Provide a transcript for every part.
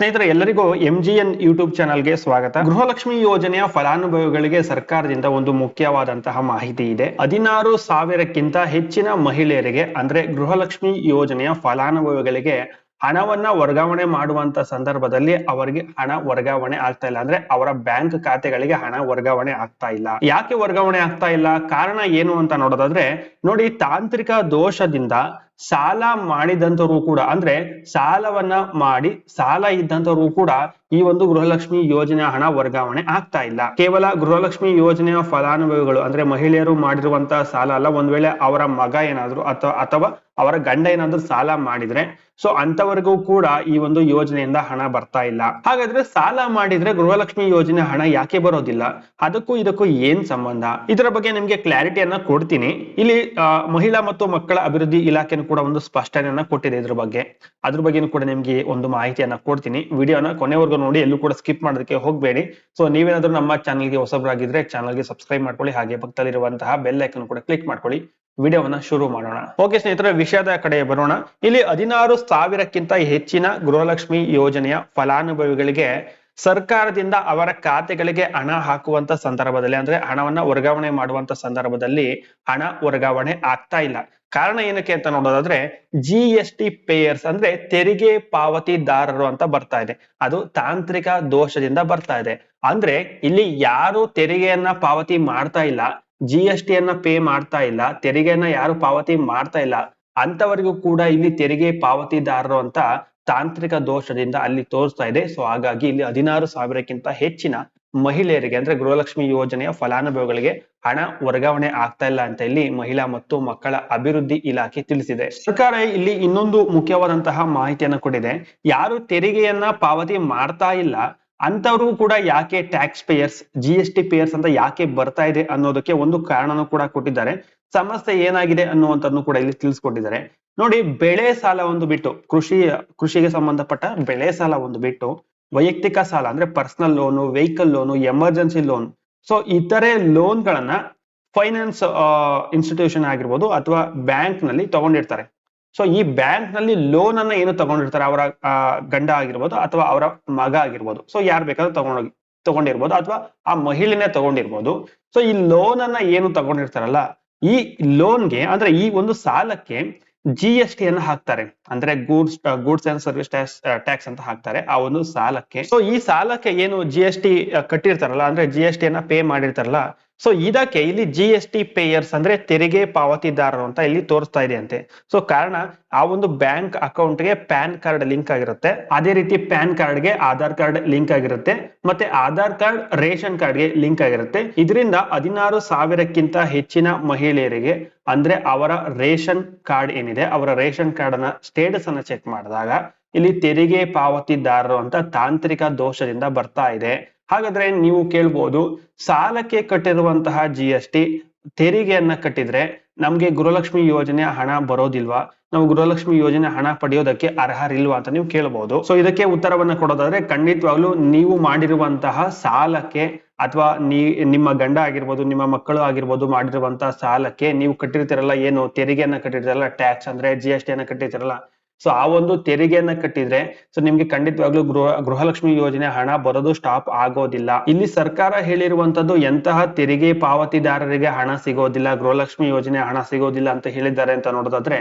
ಸ್ನೇಹಿತರೆ, ಎಲ್ಲರಿಗೂ M G N YouTube ಚಾನಲ್ಗೆ ಸ್ವಾಗತ. ಗೃಹಲಕ್ಷ್ಮಿ ಯೋಜನೆಯ ಫಲಾನುಭವಿಗಳಿಗೆ ಸರ್ಕಾರದಿಂದ ಒಂದು ಮುಖ್ಯವಾದಂತಹ ಮಾಹಿತಿ ಇದೆ. ಹದಿನಾರು ಸಾವಿರಕ್ಕಿಂತ ಹೆಚ್ಚಿನ ಮಹಿಳೆಯರಿಗೆ, ಅಂದ್ರೆ ಗೃಹಲಕ್ಷ್ಮಿ ಯೋಜನೆಯ ಫಲಾನುಭವಿಗಳಿಗೆ ಹಣವನ್ನ ವರ್ಗಾವಣೆ ಮಾಡುವಂತ ಸಂದರ್ಭದಲ್ಲಿ ಅವರಿಗೆ ಹಣ ವರ್ಗಾವಣೆ ಆಗ್ತಾ ಇಲ್ಲ. ಅಂದ್ರೆ ಅವರ ಬ್ಯಾಂಕ್ ಖಾತೆಗಳಿಗೆ ಹಣ ವರ್ಗಾವಣೆ ಆಗ್ತಾ ಇಲ್ಲ. ಯಾಕೆ ವರ್ಗಾವಣೆ ಆಗ್ತಾ ಇಲ್ಲ? ಕಾರಣ ಏನು ಅಂತ ನೋಡೋದಾದ್ರೆ, ನೋಡಿ ತಾಂತ್ರಿಕ ದೋಷದಿಂದ ಸಾಲ ಮಾಡಿದಂಥವರು ಕೂಡ, ಅಂದ್ರೆ ಸಾಲವನ್ನ ಮಾಡಿ ಸಾಲ ಇದ್ದಂಥವ್ರು ಕೂಡ ಈ ಒಂದು ಗೃಹಲಕ್ಷ್ಮಿ ಯೋಜನೆ ಹಣ ವರ್ಗಾವಣೆ ಆಗ್ತಾ ಇಲ್ಲ. ಕೇವಲ ಗೃಹಲಕ್ಷ್ಮಿ ಯೋಜನೆಯ ಫಲಾನುಭವಿಗಳು, ಅಂದ್ರೆ ಮಹಿಳೆಯರು ಮಾಡಿರುವಂತಹ ಸಾಲ ಅಲ್ಲ, ಒಂದ್ ವೇಳೆ ಅವರ ಮಗ ಏನಾದ್ರು ಅಥವಾ ಅಥವಾ ಅವರ ಗಂಡ ಏನಾದ್ರು ಸಾಲ ಮಾಡಿದ್ರೆ, ಸೊ ಅಂತವರಿಗೂ ಕೂಡ ಈ ಒಂದು ಯೋಜನೆಯಿಂದ ಹಣ ಬರ್ತಾ ಇಲ್ಲ. ಹಾಗಾದ್ರೆ ಸಾಲ ಮಾಡಿದ್ರೆ ಗೃಹಲಕ್ಷ್ಮಿ ಯೋಜನೆ ಹಣ ಯಾಕೆ ಬರೋದಿಲ್ಲ? ಅದಕ್ಕೂ ಇದಕ್ಕೂ ಏನ್ ಸಂಬಂಧ? ಇದರ ಬಗ್ಗೆ ನಿಮ್ಗೆ ಕ್ಲಾರಿಟಿಯನ್ನ ಕೊಡ್ತೀನಿ. ಇಲ್ಲಿ ಮಹಿಳಾ ಮತ್ತು ಮಕ್ಕಳ ಅಭಿವೃದ್ಧಿ ಇಲಾಖೆನೂ ಕೂಡ ಒಂದು ಸ್ಪಷ್ಟನೆಯನ್ನ ಕೊಟ್ಟಿದೆ ಇದ್ರ ಬಗ್ಗೆ. ಅದ್ರ ಬಗ್ಗೆನೂ ಕೂಡ ನಿಮ್ಗೆ ಒಂದು ಮಾಹಿತಿಯನ್ನ ಕೊಡ್ತೀನಿ. ವಿಡಿಯೋನ ಕೊನೆವರೆಗೂ ನೋಡಿ, ಎಲ್ಲೂ ಕೂಡ ಸ್ಕಿಪ್ ಮಾಡೋದಕ್ಕೆ ಹೋಗ್ಬೇಡಿ. ಸೊ ನೀವೇನಾದ್ರೂ ನಮ್ಮ ಚಾನಲ್ಗೆ ಹೊಸಬರಾಗಿದ್ರೆ ಚಾನಲ್ಗೆ ಸಬ್ಸ್ಕ್ರೈಬ್ ಮಾಡ್ಕೊಳ್ಳಿ. ಹಾಗೆ ಪಕ್ಕದಲ್ಲಿರುವಂತಹ ಬೆಲ್ ಐಕನ್ ಕೂಡ ಕ್ಲಿಕ್ ಮಾಡ್ಕೊಳ್ಳಿ. ವಿಡಿಯೋವನ್ನ ಶುರು ಮಾಡೋಣ. ಓಕೆ ಸ್ನೇಹಿತರೆ, ವಿಷಯದ ಕಡೆ ಬರೋಣ. ಇಲ್ಲಿ ಹದಿನಾರು ಸಾವಿರಕ್ಕಿಂತ ಹೆಚ್ಚಿನ ಗೃಹಲಕ್ಷ್ಮಿ ಯೋಜನೆಯ ಫಲಾನುಭವಿಗಳಿಗೆ ಸರ್ಕಾರದಿಂದ ಅವರ ಖಾತೆಗಳಿಗೆ ಹಣ ಹಾಕುವಂತ ಸಂದರ್ಭದಲ್ಲಿ, ಅಂದ್ರೆ ಹಣವನ್ನ ವರ್ಗಾವಣೆ ಮಾಡುವಂತ ಸಂದರ್ಭದಲ್ಲಿ ಹಣ ವರ್ಗಾವಣೆ ಆಗ್ತಾ ಇಲ್ಲ. ಕಾರಣ ಏನಕ್ಕೆ ಅಂತ ನೋಡೋದಾದ್ರೆ ಜಿ ಎಸ್ ಟಿ ಪೇಯರ್ಸ್ ಅಂದ್ರೆ ತೆರಿಗೆ ಪಾವತಿದಾರರು ಅಂತ ಬರ್ತಾ ಇದೆ. ಅದು ತಾಂತ್ರಿಕ ದೋಷದಿಂದ ಬರ್ತಾ ಇದೆ. ಅಂದ್ರೆ ಇಲ್ಲಿ ಯಾರು ತೆರಿಗೆಯನ್ನ ಪಾವತಿ ಮಾಡ್ತಾ ಇಲ್ಲ ಜಿ ಎಸ್ ಟಿ ಅನ್ನ ಪೇ ಮಾಡ್ತಾ ಇಲ್ಲ, ತೆರಿಗೆಯನ್ನ ಯಾರು ಪಾವತಿ ಮಾಡ್ತಾ ಇಲ್ಲ ಅಂತವರಿಗೂ ಕೂಡ ಇಲ್ಲಿ ತೆರಿಗೆ ಪಾವತಿದಾರರು ಅಂತ ತಾಂತ್ರಿಕ ದೋಷದಿಂದ ಅಲ್ಲಿ ತೋರಿಸ್ತಾ ಇದೆ. ಸೊ ಹಾಗಾಗಿ ಇಲ್ಲಿ ಹದಿನಾರು ಸಾವಿರಕ್ಕಿಂತ ಹೆಚ್ಚಿನ ಮಹಿಳೆಯರಿಗೆ ಅಂದ್ರೆ ಗೃಹಲಕ್ಷ್ಮಿ ಯೋಜನೆಯ ಫಲಾನುಭವಿಗಳಿಗೆ ಹಣ ವರ್ಗಾವಣೆ ಆಗ್ತಾ ಇಲ್ಲ ಅಂತ ಇಲ್ಲಿ ಮಹಿಳಾ ಮತ್ತು ಮಕ್ಕಳ ಅಭಿವೃದ್ಧಿ ಇಲಾಖೆ ತಿಳಿಸಿದೆ. ಸರ್ಕಾರ ಇಲ್ಲಿ ಇನ್ನೊಂದು ಮುಖ್ಯವಾದಂತಹ ಮಾಹಿತಿಯನ್ನ ಕೊಟ್ಟಿದೆ. ಯಾರು ತೆರಿಗೆಯನ್ನ ಪಾವತಿ ಮಾಡ್ತಾ ಇಲ್ಲ ಅಂತವ್ರು ಕೂಡ ಯಾಕೆ tax payers G T payers ಅಂತ ಯಾಕೆ ಬರ್ತಾ ಇದೆ ಅನ್ನೋದಕ್ಕೆ ಒಂದು ಕಾರಣನೂ ಕೂಡ ಕೊಟ್ಟಿದ್ದಾರೆ. ಸಮಸ್ಯೆ ಏನಾಗಿದೆ ಅನ್ನುವಂಥದ್ದು ಕೂಡ ಇಲ್ಲಿ ತಿಳಿಸ್ಕೊಟ್ಟಿದ್ದಾರೆ. ನೋಡಿ, ಬೆಳೆ ಸಾಲ ಒಂದು ಬಿಟ್ಟು, ಕೃಷಿ, ಕೃಷಿಗೆ ಸಂಬಂಧಪಟ್ಟ ಬೆಳೆ ಸಾಲ ಒಂದು ಬಿಟ್ಟು, ವೈಯಕ್ತಿಕ ಸಾಲ ಅಂದ್ರೆ personal loan vehicle loan emergency loan so ಇತರೆ ಲೋನ್ ಗಳನ್ನ ಫೈನಾನ್ಸ್ ಇನ್ಸ್ಟಿಟ್ಯೂಷನ್ ಆಗಿರ್ಬೋದು ಅಥವಾ ಬ್ಯಾಂಕ್ನಲ್ಲಿ ತಗೊಂಡಿರ್ತಾರೆ. ಸೊ ಈ ಬ್ಯಾಂಕ್ನಲ್ಲಿ ಲೋನ್ ಅನ್ನ ಏನು ತಗೊಂಡಿರ್ತಾರೆ? ಅವರ ಗಂಡ ಆಗಿರ್ಬೋದು ಅಥವಾ ಅವರ ಮಗ ಆಗಿರ್ಬೋದು. ಸೊ ಯಾರು ಬೇಕಾದ್ರೂ ತಗೊಂಡೋಗಿ, ತಗೊಂಡಿರ್ಬೋದು ಅಥವಾ ಆ ಮಹಿಳೆನೇ ತಗೊಂಡಿರ್ಬೋದು. ಸೊ ಈ ಲೋನ್ ಅನ್ನ ಏನು ತಗೊಂಡಿರ್ತಾರಲ್ಲ ಈ ಲೋನ್ಗೆ ಅಂದ್ರೆ ಈ ಒಂದು ಸಾಲಕ್ಕೆ ಜಿ ಎಸ್ ಟಿ ಅನ್ನ ಹಾಕ್ತಾರೆ. ಅಂದ್ರೆ goods goods and service tax tax ಅಂತ ಹಾಕ್ತಾರೆ. ಆ ಒಂದು ಸಾಲಕ್ಕೆ. ಸೊ ಈ ಸಾಲಕ್ಕೆ ಏನು ಜಿ ಎಸ್ ಟಿ ಕಟ್ಟಿರ್ತಾರಲ್ಲ, ಅಂದ್ರೆ ಜಿ ಎಸ್ ಟಿ ಅನ್ನ ಪೇ ಮಾಡಿರ್ತಾರಲ್ಲ ಸೊ ಇದಕ್ಕೆ ಇಲ್ಲಿ ಜಿ ಎಸ್ ಟಿ ಪೇಯರ್ಸ್ ಅಂದ್ರೆ ತೆರಿಗೆ ಪಾವತಿದಾರರು ಅಂತ ಇಲ್ಲಿ ತೋರಿಸ್ತಾ ಇದೆ ಅಂತೆ. ಸೊ ಕಾರಣ ಆ ಒಂದು ಬ್ಯಾಂಕ್ ಅಕೌಂಟ್ಗೆ ಪ್ಯಾನ್ ಕಾರ್ಡ್ ಲಿಂಕ್ ಆಗಿರುತ್ತೆ. ಅದೇ ರೀತಿ ಪ್ಯಾನ್ ಕಾರ್ಡ್ಗೆ ಆಧಾರ್ ಕಾರ್ಡ್ ಲಿಂಕ್ ಆಗಿರುತ್ತೆ. ಮತ್ತೆ ಆಧಾರ್ ಕಾರ್ಡ್ ರೇಷನ್ ಕಾರ್ಡ್ಗೆ ಲಿಂಕ್ ಆಗಿರುತ್ತೆ. ಇದರಿಂದ ಹದಿನಾರು ಸಾವಿರಕ್ಕಿಂತ ಹೆಚ್ಚಿನ ಮಹಿಳೆಯರಿಗೆ ಅಂದ್ರೆ ಅವರ ರೇಷನ್ ಕಾರ್ಡ್ ಏನಿದೆ, ಅವರ ರೇಷನ್ ಕಾರ್ಡ್ನ ಸ್ಟೇಟಸ್ ಅನ್ನ ಚೆಕ್ ಮಾಡಿದಾಗ ಇಲ್ಲಿ ತೆರಿಗೆ ಪಾವತಿದಾರರು ಅಂತ ತಾಂತ್ರಿಕ ದೋಷದಿಂದ ಬರ್ತಾ ಇದೆ. ಹಾಗಾದ್ರೆ ನೀವು ಕೇಳ್ಬೋದು, ಸಾಲಕ್ಕೆ ಕಟ್ಟಿರುವಂತಹ ಜಿ ಎಸ್ ಟಿ ತೆರಿಗೆಯನ್ನ ಕಟ್ಟಿದ್ರೆ ನಮ್ಗೆ ಗೃಹಲಕ್ಷ್ಮಿ ಯೋಜನೆ ಹಣ ಬರೋದಿಲ್ವಾ? ನಾವು ಗೃಹಲಕ್ಷ್ಮಿ ಯೋಜನೆ ಹಣ ಪಡೆಯೋದಕ್ಕೆ ಅರ್ಹರಿಲ್ವಾ ಅಂತ ನೀವು ಕೇಳಬಹುದು ಸೊ ಇದಕ್ಕೆ ಉತ್ತರವನ್ನ ಕೊಡೋದಾದ್ರೆ ಖಂಡಿತವಾಗ್ಲೂ ನೀವು ಮಾಡಿರುವಂತಹ ಸಾಲಕ್ಕೆ ಅಥವಾ ನಿಮ್ಮ ಗಂಡ ಆಗಿರ್ಬೋದು, ನಿಮ್ಮ ಮಕ್ಕಳು ಆಗಿರ್ಬೋದು ಮಾಡಿರುವಂತಹ ಸಾಲಕ್ಕೆ ನೀವು ಕಟ್ಟಿರ್ತೀರಲ್ಲ ಏನು? ತೆರಿಗೆಯನ್ನ ಕಟ್ಟಿರ್ತೀರಲ್ಲ ಟ್ಯಾಕ್ಸ್ ಅಂದ್ರೆ ಜಿ ಎಸ್ ಟಿ ಅನ್ನ ಕಟ್ಟಿರ್ತೀರಲ್ಲ. ಸೊ ಆ ಒಂದು ತೆರಿಗೆಯನ್ನ ಕಟ್ಟಿದ್ರೆ ಸೊ ನಿಮ್ಗೆ ಖಂಡಿತವಾಗ್ಲೂ ಗೃಹ, ಗೃಹಲಕ್ಷ್ಮಿ ಯೋಜನೆ ಹಣ ಬರೋದು ಸ್ಟಾಪ್ ಆಗೋದಿಲ್ಲ. ಇಲ್ಲಿ ಸರ್ಕಾರ ಹೇಳಿರುವಂತದ್ದು ಎಂತಹ ತೆರಿಗೆ ಪಾವತಿದಾರರಿಗೆ ಹಣ ಸಿಗೋದಿಲ್ಲ, ಗೃಹಲಕ್ಷ್ಮಿ ಯೋಜನೆ ಹಣ ಸಿಗೋದಿಲ್ಲ ಅಂತ ಹೇಳಿದ್ದಾರೆ ಅಂತ ನೋಡೋದಾದ್ರೆ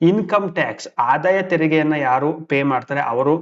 ಇನ್ಕಮ್ ಟ್ಯಾಕ್ಸ್ ಆದಾಯ ತೆರಿಗೆಯನ್ನ ಯಾರು ಪೇ ಮಾಡ್ತಾರೆ, ಅವರು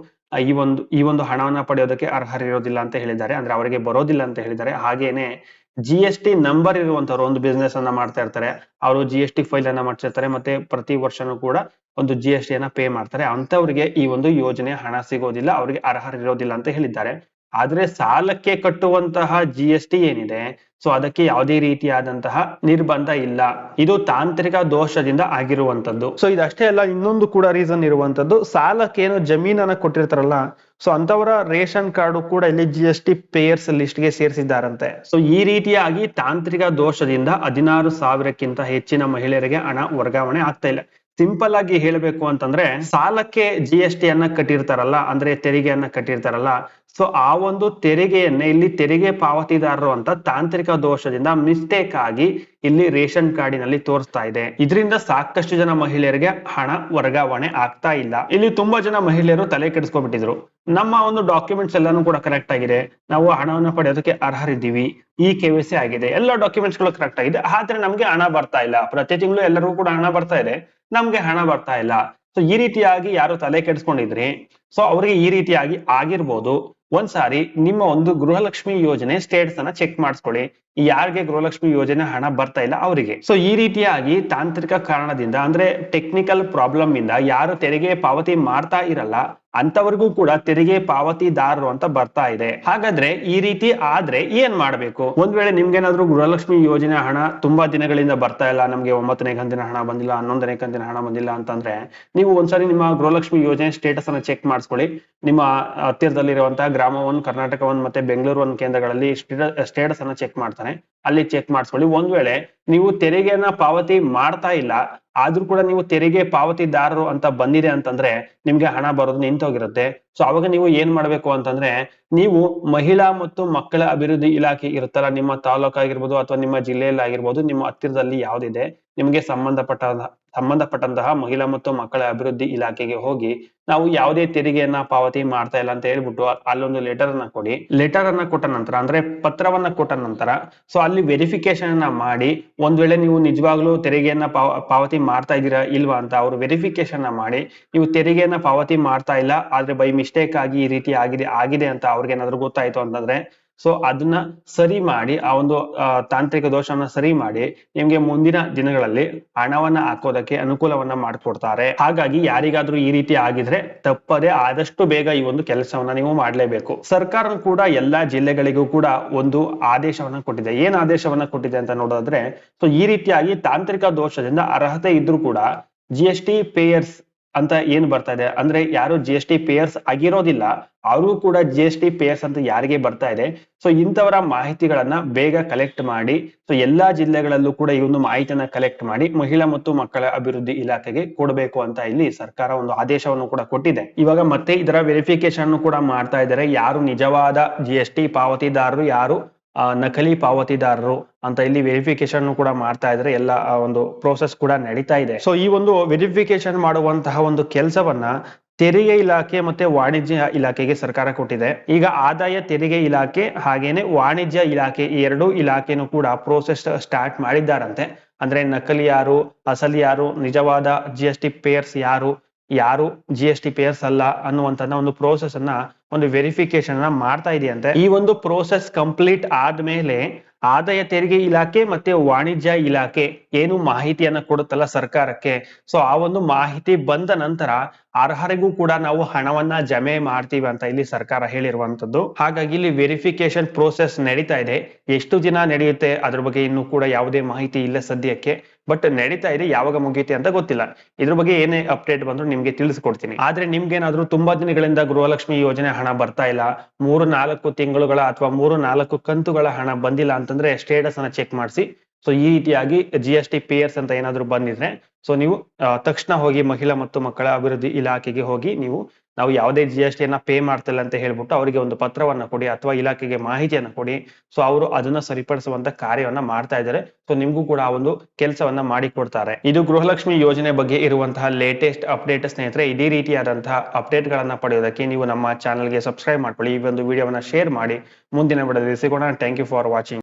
ಈ ಒಂದು ಈ ಒಂದು ಹಣವನ್ನ ಪಡೆಯೋದಕ್ಕೆ ಅರ್ಹರಿರೋದಿಲ್ಲ ಅಂತ ಹೇಳಿದ್ದಾರೆ. ಅಂದ್ರೆ ಅವರಿಗೆ ಬರೋದಿಲ್ಲ ಅಂತ ಹೇಳಿದ್ದಾರೆ. ಹಾಗೇನೆ ಜಿ ಎಸ್ ಟಿ ನಂಬರ್ ಇರುವಂತವ್ರು ಒಂದು ಬಿಸ್ನೆಸ್ ಅನ್ನ ಮಾಡ್ತಾ ಇರ್ತಾರೆ. ಅವರು ಜಿ ಎಸ್ ಟಿ ಫೈಲ್ ಅನ್ನ ಮಾಡ್ತಿರ್ತಾರೆ ಮತ್ತೆ ಪ್ರತಿ ವರ್ಷನೂ ಕೂಡ ಒಂದು ಜಿ ಎಸ್ ಟಿ ಅನ್ನ ಪೇ ಮಾಡ್ತಾರೆ. ಅಂತವರಿಗೆ ಈ ಒಂದು ಯೋಜನೆ ಹಣ ಸಿಗೋದಿಲ್ಲ, ಅವರಿಗೆ ಅರ್ಹರಿರೋದಿಲ್ಲ ಅಂತ ಹೇಳಿದ್ದಾರೆ. ಆದ್ರೆ ಸಾಲಕ್ಕೆ ಕಟ್ಟುವಂತಹ ಜಿ ಎಸ್ ಟಿ ಏನಿದೆ, ಸೊ ಅದಕ್ಕೆ ಯಾವುದೇ ರೀತಿಯಾದಂತಹ ನಿರ್ಬಂಧ ಇಲ್ಲ. ಇದು ತಾಂತ್ರಿಕ ದೋಷದಿಂದ ಆಗಿರುವಂತದ್ದು ಸೊ ಇದಷ್ಟೇ ಅಲ್ಲ, ಇನ್ನೊಂದು ಕೂಡ ರೀಸನ್ ಇರುವಂತದ್ದು ಸಾಲಕ್ಕೆ ಏನು ಜಮೀನನ್ನ ಕೊಟ್ಟಿರ್ತಾರಲ್ಲ, ಸೊ ಅಂತವರ ರೇಷನ್ ಕಾರ್ಡು ಕೂಡ ಇಲ್ಲಿ ಜಿ ಎಸ್ ಟಿ ಪೇಯರ್ಸ್ ಲಿಸ್ಟ್ಗೆ ಸೇರಿಸಿದ್ದಾರಂತೆ. ಸೊ ಈ ರೀತಿಯಾಗಿ ತಾಂತ್ರಿಕ ದೋಷದಿಂದ ಹದಿನಾರು ಸಾವಿರಕ್ಕಿಂತ ಹೆಚ್ಚಿನ ಮಹಿಳೆಯರಿಗೆ ಹಣ ವರ್ಗಾವಣೆ ಆಗ್ತಾ ಇಲ್ಲ. ಸಿಂಪಲ್ ಆಗಿ ಹೇಳಬೇಕು ಅಂತಂದ್ರೆ ಸಾಲಕ್ಕೆ ಜಿ ಎಸ್ ಟಿ ಅನ್ನ ಕಟ್ಟಿರ್ತಾರಲ್ಲ, ಅಂದ್ರೆ ತೆರಿಗೆಯನ್ನ ಕಟ್ಟಿರ್ತಾರಲ್ಲ ಸೊ ಆ ಒಂದು ತೆರಿಗೆಯನ್ನ ಇಲ್ಲಿ ತೆರಿಗೆ ಪಾವತಿದಾರರು ಅಂತ ತಾಂತ್ರಿಕ ದೋಷದಿಂದ ಮಿಸ್ಟೇಕ್ ಆಗಿ ಇಲ್ಲಿ ರೇಷನ್ ಕಾರ್ಡಿನಲ್ಲಿ ತೋರಿಸ್ತಾ ಇದೆ. ಇದರಿಂದ ಸಾಕಷ್ಟು ಜನ ಮಹಿಳೆಯರಿಗೆ ಹಣ ವರ್ಗಾವಣೆ ಆಗ್ತಾ ಇಲ್ಲ. ಇಲ್ಲಿ ತುಂಬಾ ಜನ ಮಹಿಳೆಯರು ತಲೆ ಕೆಡಿಸ್ಕೊಬಿಟ್ಟಿದ್ರು ನಮ್ಮ ಒಂದು ಡಾಕ್ಯುಮೆಂಟ್ಸ್ ಎಲ್ಲಾನು ಕೂಡ ಕರೆಕ್ಟ್ ಆಗಿದೆ. ನಾವು ಹಣವನ್ನು ಪಡೆಯೋದಕ್ಕೆ ಅರ್ಹರಿದ್ದೀವಿ. ಈ ಕೆ ಆಗಿದೆ. ಎಲ್ಲ ಡಾಕ್ಯುಮೆಂಟ್ಸ್ಗಳು ಕರೆಕ್ಟ್ ಆಗಿದೆ. ಆದ್ರೆ ನಮ್ಗೆ ಹಣ ಬರ್ತಾ ಇಲ್ಲ. ಪ್ರತಿ ತಿಂಗಳು ಎಲ್ಲರಿಗೂ ಕೂಡ ಹಣ ಬರ್ತಾ ಇದೆ. ನಮ್ಗೆ ಹಣ ಬರ್ತಾ ಇಲ್ಲ. ಸೊ ಈ ರೀತಿಯಾಗಿ ಯಾರು ತಲೆ ಕೆಡಿಸ್ಕೊಂಡಿದ್ರಿ. ಸೊ ಅವರಿಗೆ ಈ ರೀತಿಯಾಗಿ ಆಗಿರ್ಬೋದು. ಒಂದ್ಸಾರಿ ನಿಮ್ಮ ಒಂದು ಗೃಹಲಕ್ಷ್ಮಿ ಯೋಜನೆ ಸ್ಟೇಟ್ಸ್ ಅನ್ನ ಚೆಕ್ ಮಾಡಿಸ್ಕೊಳ್ಳಿ. ಯಾರಿಗೆ ಗೃಹಲಕ್ಷ್ಮಿ ಯೋಜನೆ ಹಣ ಬರ್ತಾ ಇಲ್ಲ? ಅವರಿಗೆ. ಸೊ ಈ ರೀತಿಯಾಗಿ ತಾಂತ್ರಿಕ ಕಾರಣದಿಂದ, ಅಂದ್ರೆ ಟೆಕ್ನಿಕಲ್ ಪ್ರಾಬ್ಲಮ್ ಇಂದ ಯಾರು ತೆರಿಗೆ ಪಾವತಿ ಮಾಡ್ತಾ ಇರಲ್ಲ ಅಂತವರಿಗೂ ಕೂಡ ತೆರಿಗೆ ಪಾವತಿದಾರರು ಅಂತ ಬರ್ತಾ ಇದೆ. ಹಾಗಾದ್ರೆ ಈ ರೀತಿ ಆದ್ರೆ ಏನ್ ಮಾಡ್ಬೇಕು? ಒಂದ್ ವೇಳೆ ನಿಮ್ಗೇನಾದ್ರೂ ಗೃಹಲಕ್ಷ್ಮಿ ಯೋಜನೆ ಹಣ ತುಂಬಾ ದಿನಗಳಿಂದ ಬರ್ತಾ ಇಲ್ಲ, ನಮ್ಗೆ ಒಂಬತ್ತನೇ ಕಂತಿನ ಹಣ ಬಂದಿಲ್ಲ, ಹನ್ನೊಂದನೇ ಕಂತಿನ ಹಣ ಬಂದಿಲ್ಲ ಅಂತಂದ್ರೆ, ನೀವು ಒಂದ್ಸರಿ ನಿಮ್ಮ ಗೃಹಲಕ್ಷ್ಮಿ ಯೋಜನೆ ಸ್ಟೇಟಸ್ ಅನ್ನ ಚೆಕ್ ಮಾಡಿಸ್ಕೊಳ್ಳಿ. ನಿಮ್ಮ ಹತ್ತಿರದಲ್ಲಿರುವಂತಹ ಗ್ರಾಮ ಒನ್ ಕರ್ನಾಟಕ ಒನ್ ಮತ್ತೆ ಬೆಂಗಳೂರು ಒನ್ ಕೇಂದ್ರಗಳಲ್ಲಿ ಸ್ಟೇಟಸ್ ಅನ್ನ ಚೆಕ್ ಅಲ್ಲಿ ಚೆಕ್ ಮಾಡಿಸ್ಕೊಳ್ಳಿ. ಒಂದ್ ವೇಳೆ ನೀವು ತೆರಿಗೆಯನ್ನ ಪಾವತಿ ಮಾಡ್ತಾ ಇಲ್ಲ, ಆದ್ರೂ ಕೂಡ ನೀವು ತೆರಿಗೆ ಪಾವತಿದಾರರು ಅಂತ ಬಂದಿದೆ ಅಂತಂದ್ರೆ ನಿಮ್ಗೆ ಹಣ ಬರೋದು ನಿಂತೋಗಿರುತ್ತೆ. ಸೊ ಅವಾಗ ನೀವು ಏನ್ ಮಾಡ್ಬೇಕು ಅಂತಂದ್ರೆ, ನೀವು ಮಹಿಳಾ ಮತ್ತು ಮಕ್ಕಳ ಅಭಿವೃದ್ಧಿ ಇಲಾಖೆ ಇರುತ್ತಲ್ಲ, ನಿಮ್ಮ ತಾಲೂಕ್ ಆಗಿರ್ಬೋದು ಅಥವಾ ನಿಮ್ಮ ಜಿಲ್ಲೆಯಲ್ಲಿ ಆಗಿರ್ಬೋದು, ನಿಮ್ಮ ಹತ್ತಿರದಲ್ಲಿ ಯಾವ್ದಿದೆ, ನಿಮಗೆ ಸಂಬಂಧಪಟ್ಟ, ಸಂಬಂಧಪಟ್ಟಂತಹ ಮಹಿಳಾ ಮತ್ತು ಮಕ್ಕಳ ಅಭಿವೃದ್ಧಿ ಇಲಾಖೆಗೆ ಹೋಗಿ, ನಾವು ಯಾವುದೇ ತೆರಿಗೆಯನ್ನ ಪಾವತಿ ಮಾಡ್ತಾ ಇಲ್ಲ ಅಂತ ಹೇಳ್ಬಿಟ್ಟು ಅಲ್ಲೊಂದು ಲೆಟರ್ ಅನ್ನ ಕೊಡಿ. ಲೆಟರ್ ಅನ್ನ ಕೊಟ್ಟ ನಂತರ, ಅಂದ್ರೆ ಪತ್ರವನ್ನ ಕೊಟ್ಟ ನಂತರ ಸೊ ಅಲ್ಲಿ ವೆರಿಫಿಕೇಶನ್ ಅನ್ನ ಮಾಡಿ, ಒಂದ್ ವೇಳೆ ನೀವು ನಿಜವಾಗ್ಲೂ ತೆರಿಗೆಯನ್ನ ಪಾವ- ಪಾವತಿ ಮಾಡ್ತಾ ಇದ್ದೀರಾ ಇಲ್ವಾ ಅಂತ ಅವರು ವೆರಿಫಿಕೇಶನ್ ಮಾಡಿ, ನೀವು ತೆರಿಗೆಯನ್ನ ಪಾವತಿ ಮಾಡ್ತಾ ಇಲ್ಲ, ಆದ್ರೆ ಬೈ ಮಿಸ್ಟೇಕ್ ಆಗಿ ಈ ರೀತಿ ಆಗಿದೆ ಆಗಿದೆ ಅಂತ ಅವ್ರಿಗೆ ಏನಾದ್ರು ಗೊತ್ತಾಯ್ತು ಅಂತಂದ್ರೆ ಸೊ ಅದನ್ನ ಸರಿ ಮಾಡಿ, ಆ ಒಂದು ತಾಂತ್ರಿಕ ದೋಷವನ್ನ ಸರಿ ಮಾಡಿ, ನಿಮ್ಗೆ ಮುಂದಿನ ದಿನಗಳಲ್ಲಿ ಹಣವನ್ನ ಹಾಕೋದಕ್ಕೆ ಅನುಕೂಲವನ್ನ ಮಾಡಿಕೊಡ್ತಾರೆ. ಹಾಗಾಗಿ ಯಾರಿಗಾದ್ರೂ ಈ ರೀತಿ ಆಗಿದ್ರೆ ತಪ್ಪದೆ ಆದಷ್ಟು ಬೇಗ ಈ ಒಂದು ಕೆಲಸವನ್ನ ನೀವು ಮಾಡಲೇಬೇಕು. ಸರ್ಕಾರ ಕೂಡ ಎಲ್ಲಾ ಜಿಲ್ಲೆಗಳಿಗೂ ಕೂಡ ಒಂದು ಆದೇಶವನ್ನ ಕೊಟ್ಟಿದೆ. ಏನ್ ಆದೇಶವನ್ನ ಕೊಟ್ಟಿದೆ ಅಂತ ನೋಡೋದಾದ್ರೆ ಸೊ ಈ ರೀತಿಯಾಗಿ ತಾಂತ್ರಿಕ ದೋಷದಿಂದ ಅರ್ಹತೆ ಇದ್ರೂ ಕೂಡ ಜಿ ಎಸ್ ಟಿ ಪೇಯರ್ಸ್ ಅಂತ ಏನ್ ಬರ್ತಾ ಇದೆ? ಅಂದ್ರೆ ಯಾರು ಜಿ ಎಸ್ ಟಿ ಪೇಯರ್ಸ್ ಆಗಿರೋದಿಲ್ಲ, ಅವರು ಕೂಡ ಜಿ ಎಸ್ ಟಿ ಪೇಯರ್ಸ್ ಅಂತ ಯಾರಿಗೆ ಬರ್ತಾ ಇದೆ? ಸೊ ಇಂಥವರ ಮಾಹಿತಿಗಳನ್ನ ಬೇಗ ಕಲೆಕ್ಟ್ ಮಾಡಿ ಸೊ ಎಲ್ಲಾ ಜಿಲ್ಲೆಗಳಲ್ಲೂ ಕೂಡ ಈ ಒಂದು ಮಾಹಿತಿಯನ್ನ ಕಲೆಕ್ಟ್ ಮಾಡಿ, ಮಹಿಳಾ ಮತ್ತು ಮಕ್ಕಳ ಅಭಿವೃದ್ಧಿ ಇಲಾಖೆಗೆ ಕೊಡಬೇಕು ಅಂತ ಇಲ್ಲಿ ಸರ್ಕಾರ ಒಂದು ಆದೇಶವನ್ನು ಕೂಡ ಕೊಟ್ಟಿದೆ. ಇವಾಗ ಮತ್ತೆ ಇದರ ವೆರಿಫಿಕೇಶನ್ ಕೂಡ ಮಾಡ್ತಾ ಇದ್ದಾರೆ. ಯಾರು ನಿಜವಾದ ಜಿ ಎಸ್ ಟಿ ಪಾವತಿದಾರರು, ಯಾರು ನಕಲಿ ಪಾವತಿದಾರರು ಅಂತ ಇಲ್ಲಿ ವೆರಿಫಿಕೇಶನ್ ಕೂಡ ಮಾಡ್ತಾ ಇದ್ರೆ ಎಲ್ಲ ಒಂದು ಪ್ರೋಸೆಸ್ ಕೂಡ ನಡೀತಾ ಇದೆ. ಸೊ ಈ ಒಂದು ವೆರಿಫಿಕೇಶನ್ ಮಾಡುವಂತಹ ಒಂದು ಕೆಲಸವನ್ನ ತೆರಿಗೆ ಇಲಾಖೆ ಮತ್ತೆ ವಾಣಿಜ್ಯ ಇಲಾಖೆಗೆ ಸರ್ಕಾರ ಕೊಟ್ಟಿದೆ. ಈಗ ಆದಾಯ ತೆರಿಗೆ ಇಲಾಖೆ ಹಾಗೇನೆ ವಾಣಿಜ್ಯ ಇಲಾಖೆ ಎರಡೂ ಇಲಾಖೆನೂ ಕೂಡ ಪ್ರೋಸೆಸ್ ಸ್ಟಾರ್ಟ್ ಮಾಡಿದ್ದಾರಂತೆ. ಅಂದ್ರೆ ನಕಲಿ ಯಾರು ಅಸಲಿ ಯಾರು ನಿಜವಾದ ಜಿ ಎಸ್ ಪೇಯರ್ಸ್ ಯಾರು ಯಾರು ಜಿ ಎಸ್ ಟಿ ಪೇಯರ್ಸ್ ಅಲ್ಲ ಅನ್ನುವಂತ ಒಂದು ಪ್ರೋಸೆಸ್ ಅನ್ನ, ಒಂದು ವೆರಿಫಿಕೇಶನ್ ಅನ್ನ ಮಾಡ್ತಾ ಇದೆಯಂತೆ. ಈ ಒಂದು ಪ್ರೋಸೆಸ್ ಕಂಪ್ಲೀಟ್ ಆದ್ಮೇಲೆ ಆದಾಯ ತೆರಿಗೆ ಇಲಾಖೆ ಮತ್ತೆ ವಾಣಿಜ್ಯ ಇಲಾಖೆ ಏನು ಮಾಹಿತಿಯನ್ನ ಕೊಡುತ್ತಲ್ಲ ಸರ್ಕಾರಕ್ಕೆ? ಸೊ ಆ ಒಂದು ಮಾಹಿತಿ ಬಂದ ನಂತರ ಅರ್ಹರಿಗೂ ಕೂಡ ನಾವು ಹಣವನ್ನ ಜಮೆ ಮಾಡ್ತೀವಿ ಅಂತ ಇಲ್ಲಿ ಸರ್ಕಾರ ಹೇಳಿರುವಂತದ್ದು. ಹಾಗಾಗಿ ಇಲ್ಲಿ ವೆರಿಫಿಕೇಶನ್ ಪ್ರೋಸೆಸ್ ನಡೀತಾ ಇದೆ. ಎಷ್ಟು ದಿನ ನಡೆಯುತ್ತೆ? ಅದ್ರ ಬಗ್ಗೆ ಇನ್ನು ಕೂಡ ಯಾವುದೇ ಮಾಹಿತಿ ಇಲ್ಲ ಸದ್ಯಕ್ಕೆ. ಬಟ್ ನಡೀತಾ ಇದೆ, ಯಾವಾಗ ಮುಗಿಯುತ್ತೆ ಅಂತ ಗೊತ್ತಿಲ್ಲ. ಇದ್ರ ಬಗ್ಗೆ ಏನೇ ಅಪ್ಡೇಟ್ ಬಂದ್ರು ನಿಮ್ಗೆ ತಿಳಿಸ್ಕೊಡ್ತೀನಿ. ಆದ್ರೆ ನಿಮ್ಗೇನಾದ್ರೂ ತುಂಬಾ ದಿನಗಳಿಂದ ಗೃಹಲಕ್ಷ್ಮಿ ಯೋಜನೆ ಹಣ ಬರ್ತಾ ಇಲ್ಲ, ಮೂರು ನಾಲ್ಕು ತಿಂಗಳುಗಳ ಅಥವಾ ಮೂರು ನಾಲ್ಕು ಕಂತುಗಳ ಹಣ ಬಂದಿಲ್ಲ ಅಂತಂದ್ರೆ ಸ್ಟೇಟಸ್ ಅನ್ನ ಚೆಕ್ ಮಾಡಿಸಿ. ಸೊ ಈ ರೀತಿಯಾಗಿ ಜಿ ಎಸ್ ಟಿ ಪೇಯರ್ಸ್ ಅಂತ ಏನಾದರೂ ಬಂದಿದ್ರೆ ಸೊ ನೀವು ತಕ್ಷಣ ಹೋಗಿ ಮಹಿಳಾ ಮತ್ತು ಮಕ್ಕಳ ಅಭಿವೃದ್ಧಿ ಇಲಾಖೆಗೆ ಹೋಗಿ ನೀವು, ನಾವು ಯಾವುದೇ ಜಿ ಎಸ್ ಟಿಯನ್ನ ಪೇ ಮಾಡ್ತಿಲ್ಲ ಅಂತ ಹೇಳ್ಬಿಟ್ಟು ಅವರಿಗೆ ಒಂದು ಪತ್ರವನ್ನ ಕೊಡಿ ಅಥವಾ ಇಲಾಖೆಗೆ ಮಾಹಿತಿಯನ್ನ ಕೊಡಿ. ಸೊ ಅವರು ಅದನ್ನ ಸರಿಪಡಿಸುವಂತ ಕಾರ್ಯವನ್ನ ಮಾಡ್ತಾ ಇದ್ದಾರೆ. ಸೊ ನಿಮ್ಗೂ ಕೂಡ ಆ ಒಂದು ಕೆಲಸವನ್ನ ಮಾಡಿ ಕೊಡ್ತಾರೆ. ಇದು ಗೃಹಲಕ್ಷ್ಮಿ ಯೋಜನೆ ಬಗ್ಗೆ ಇರುವಂತಹ ಲೇಟೆಸ್ಟ್ ಅಪ್ಡೇಟ್ ಸ್ನೇಹಿತರೆ, ಇದೇ ರೀತಿಯಾದಂತಹ ಅಪ್ಡೇಟ್ ಗಳನ್ನ ಪಡೆಯೋದಕ್ಕೆ ನೀವು ನಮ್ಮ ಚಾನಲ್ಗೆ ಸಬ್ಸ್ಕ್ರೈಬ್ ಮಾಡ್ಕೊಳ್ಳಿ. ಈ ಒಂದು ವಿಡಿಯೋವನ್ನ ಶೇರ್ ಮಾಡಿ. ಮುಂದಿನ ವಿಡಿಯೋದಲ್ಲಿ ಸಿಗೋಣ. Thank you for watching